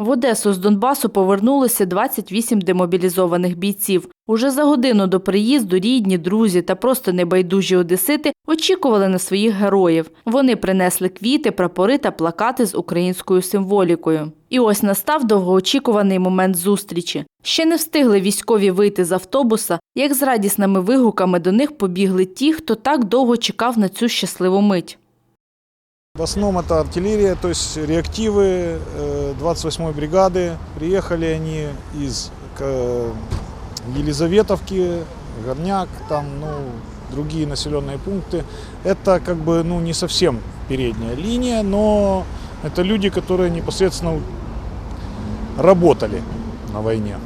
В Одесу з Донбасу повернулися 28 демобілізованих бійців. Уже за годину до приїзду рідні, друзі та просто небайдужі одесити очікували на своїх героїв. Вони принесли квіти, прапори та плакати з українською символікою. І ось настав довгоочікуваний момент зустрічі. Ще не встигли військові вийти з автобуса, як з радісними вигуками до них побігли ті, хто так довго чекав на цю щасливу мить. В основном это артиллерия, то есть реактивы э, 28-й бригады. Приехали они из э, Елизаветовки, Горняк, там, ну, другие населенные пункты. Это как бы, ну, не совсем передняя линия, но это люди, которые непосредственно работали на войне.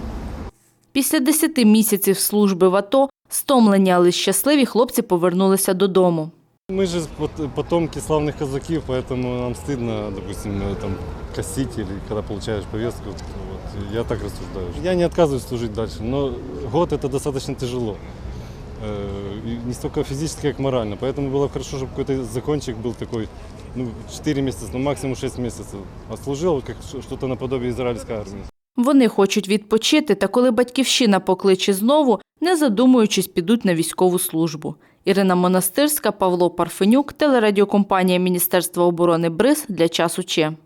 Після 10 місяців служби в АТО, стомлені, але щасливі хлопці повернулися додому. Мы же пот- потомки славных казаков, поэтому нам стыдно, допустим, э, там, косить или когда получаешь повестку. Вот, я так рассуждаю. Я не отказываюсь служить дальше, но год это достаточно тяжело. Э, и Не столько физически, как морально. Поэтому было хорошо, чтобы какой-то закончик был такой, ну, 4 месяца, ну, максимум 6 месяцев. Отслужил, как ш- что-то наподобие израильской армии. Вони хочуть відпочити, та коли батьківщина покличе знову, не задумуючись, підуть на військову службу. Ірина Монастирська, Павло Парфенюк, телерадіокомпанія Міністерства оборони БРИЗ для часу Че.